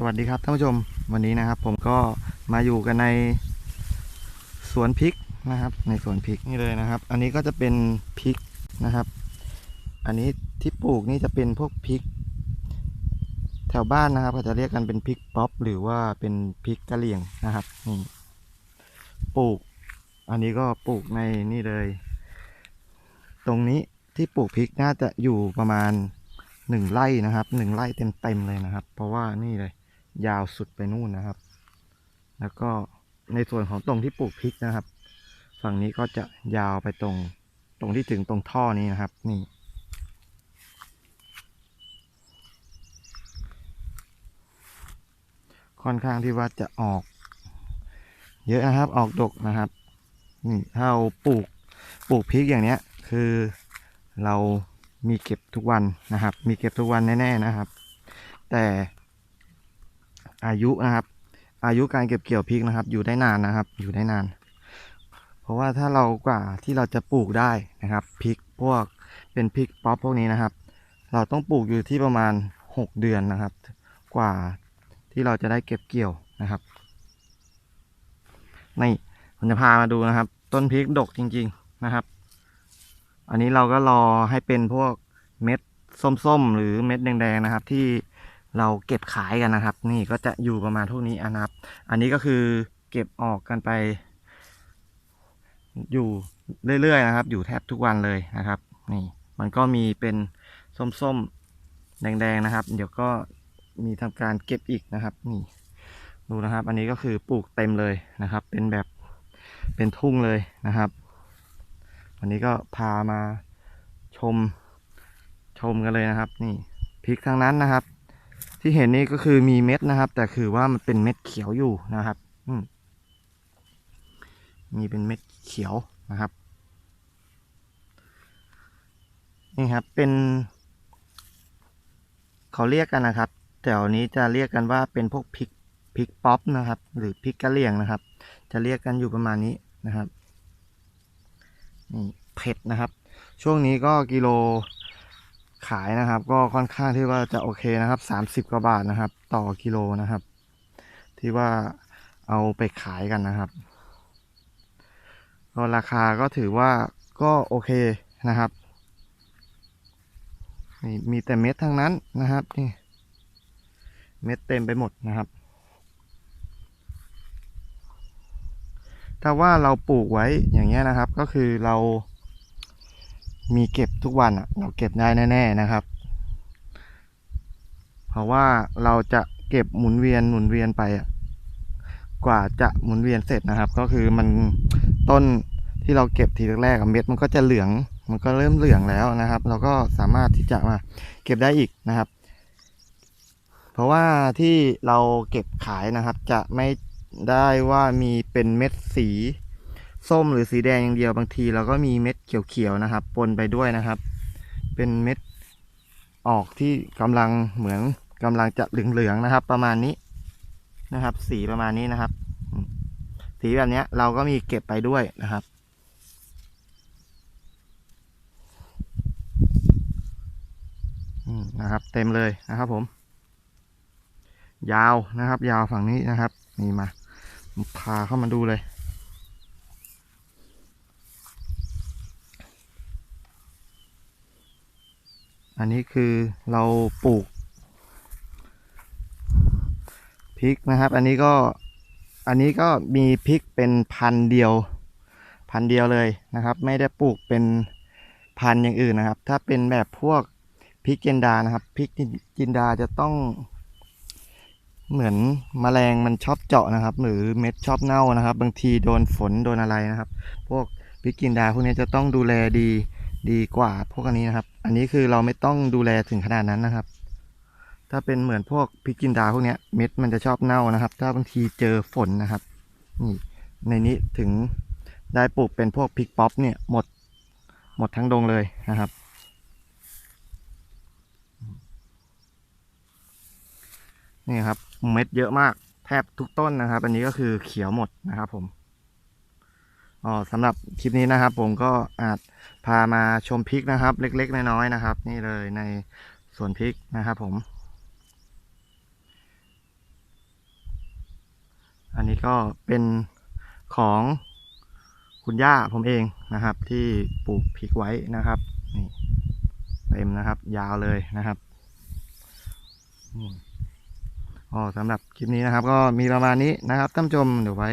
สวัสดีครับท่านผู้ชมวันนี้นะครับ ผมก็มาอยู่กันในสวนพริกนะครับ ในสวนพริกนี่เลยนะครับ อันนี้ก็จะเป็นพริกนะครับ อันนี้ที่ปลูกนี่จะเป็นพวกพริก แถวบ้านนะครับก็จะเรียกกันเป็นพริกป๊อปหรือว่าเป็นพริกกะเหรี่ยงนะครับนี่ปลูก อันนี้ก็ปลูกในนี่เลย ตรงนี้ที่ปลูกพริกน่าจะอยู่ประมาณหนึ่งไร่นะครับหนึ่งไร่เต็มๆเลยนะครับ เพราะว่านี่เลย ยาวสุดไปนู่นนะครับ แล้วก็ในส่วนของตรงที่ปลูกพริกนะครับ ฝั่งนี้ก็จะยาวไปตรงตรงที่ถึงตรงท่อนี้นะครับ นี่ ค่อนข้างที่ว่าจะออก เยอะนะครับออกดกนะครับนี่ถ้าเราปลูกปลูกพริกอย่างเนี้ย คือเรามีเก็บทุกวันนะครับ มีเก็บทุกวันแน่ๆนะครับ แต่ อายุนะครับ อายุการเก็บเกี่ยวพริกนะครับ อยู่ได้นานนะครับ อยู่ได้นาน เพราะว่าถ้าเรากว่าที่เราจะปลูกได้นะครับพริกพวกเป็นพริกป๊อปพวกนี้นะครับ เราต้องปลูกอยู่ที่ประมาณ 6 เดือนนะครับ กว่าที่เราจะได้เก็บเกี่ยวนะครับนี่ผมจะพามาดูนะครับ ต้นพริกดกจริง ๆนะครับ อันนี้เราก็รอให้เป็นพวกเม็ดส้มๆ หรือเม็ดแดงๆนะครับ ที่ เราเก็บขายกันนะครับ นี่ก็จะอยู่ประมาณเท่านี้นะครับ อันนี้ก็คือเก็บออกกันไป อยู่เรื่อยๆนะครับ อยู่แทบทุกวันเลยนะครับ นี่มันก็มีเป็นส้มๆแดงๆนะครับ เดี๋ยวก็มีทำการเก็บอีกนะครับ นี่ดูนะครับ อันนี้ก็คือปลูกเต็มเลยนะครับ เป็นแบบเป็นทุ่งเลยนะครับ วันนี้ก็พามาชมชมกันเลยนะครับ นี่พริกทั้งนั้นนะครับ ที่เห็นนี่ก็คือมีเม็ดนะครับ แต่คือว่ามันเป็นเม็ดเขียวอยู่นะครับอืมมีเป็นเม็ดเขียวนะครับนี่ครับเป็นเขาเรียกกันนะครับแถวนี้จะเรียกกันว่าเป็นพวกพริกพริกป๊อปนะครับ หรือพริกกะเหรี่ยงนะครับ จะเรียกกันอยู่ประมาณนี้นะครับนี่เผ็ดนะครับ ช่วงนี้ก็กิโล ขายนะครับ ก็ค่อนข้างที่ว่าจะโอเคนะครับสามสิบกว่าบาทนะครับ ต่อกิโลนะครับ ที่ว่าเอาไปขายกันนะครับก็ราคาก็ถือว่าก็โอเคนะครับนี่มีแต่เม็ดทั้งนั้นนะครับนี่เม็ดเต็มไปหมดนะครับ ถ้าว่าเราปลูกไว้อย่างเงี้ยนะครับ ก็คือเรา มีเก็บทุกวันอะเราเก็บได้แน่ ๆนะครับ เพราะว่าเราจะเก็บหมุนเวียนหมุนเวียนไปอะกว่าจะหมุนเวียนเสร็จนะครับ ก็คือมันต้นที่เราเก็บทีแรกๆเม็ดมันก็จะเหลือง มันก็เริ่มเหลืองแล้วนะครับ เราก็สามารถที่จะมาเก็บได้อีกนะครับ เพราะว่าที่เราเก็บขายนะครับ จะไม่ได้ว่ามีเป็นเม็ดสี ส้มหรือสีแดงอย่างเดียวบางทีเราก็มีเม็ดเขียวๆนะครับ ปนไปด้วยนะครับ เป็นเม็ดออกที่กำลังเหมือนกำลังจะเหลืองๆนะครับ ประมาณนี้นะครับ สีประมาณนี้นะครับ สีแบบเนี้ยเราก็มีเก็บไปด้วยนะครับอืมนะครับ เต็มเลยนะครับผม ยาวนะครับ ยาวฝั่งนี้นะครับ นี่มาพาเข้ามาดูเลย อันนี้คือเราปลูกพริกนะครับ อันนี้ก็อันนี้ก็มีพริกเป็นพันเดียว พันเดียวเลยนะครับ ไม่ได้ปลูกเป็นพันอย่างอื่นนะครับ ถ้าเป็นแบบพวกพริกจินดานะครับพริกจินดาจะต้องเหมือนแมลงมันชอบเจาะนะครับ หรือเม็ดชอบเน่านะครับ บางทีโดนฝนโดนอะไรนะครับ พวกพริกจินดาพวกนี้จะต้องดูแลดี ดีกว่าพวกอันนี้นะครับ อันนี้คือเราไม่ต้องดูแลถึงขนาดนั้นนะครับ ถ้าเป็นเหมือนพวกพริกจินดาพวกนี้เม็ดมันจะชอบเน่านะครับ ถ้าบางทีเจอฝนนะครับ นี่ ในนี้ถึงได้ปลูกเป็นพวกพริกป๊อปเนี่ยหมดหมดทั้งดงเลยนะครับนี่ครับเม็ดเยอะมากแทบทุกต้นนะครับ อันนี้ก็คือเขียวหมดนะครับผม อ๋อสำหรับคลิปนี้นะครับ ผมก็อาจพามาชมพริกนะครับ เล็กๆน้อยๆนะครับ นี่เลยในสวนพริกนะครับ ผม อันนี้ก็เป็นของคุณย่าผมเองนะครับ ที่ปลูกพริกไว้นะครับนี่เต็มนะครับ ยาวเลยนะครับอ๋อสำหรับคลิปนี้นะครับ ก็มีประมาณนี้นะครับท่านผู้ชมเดี๋ยวไว้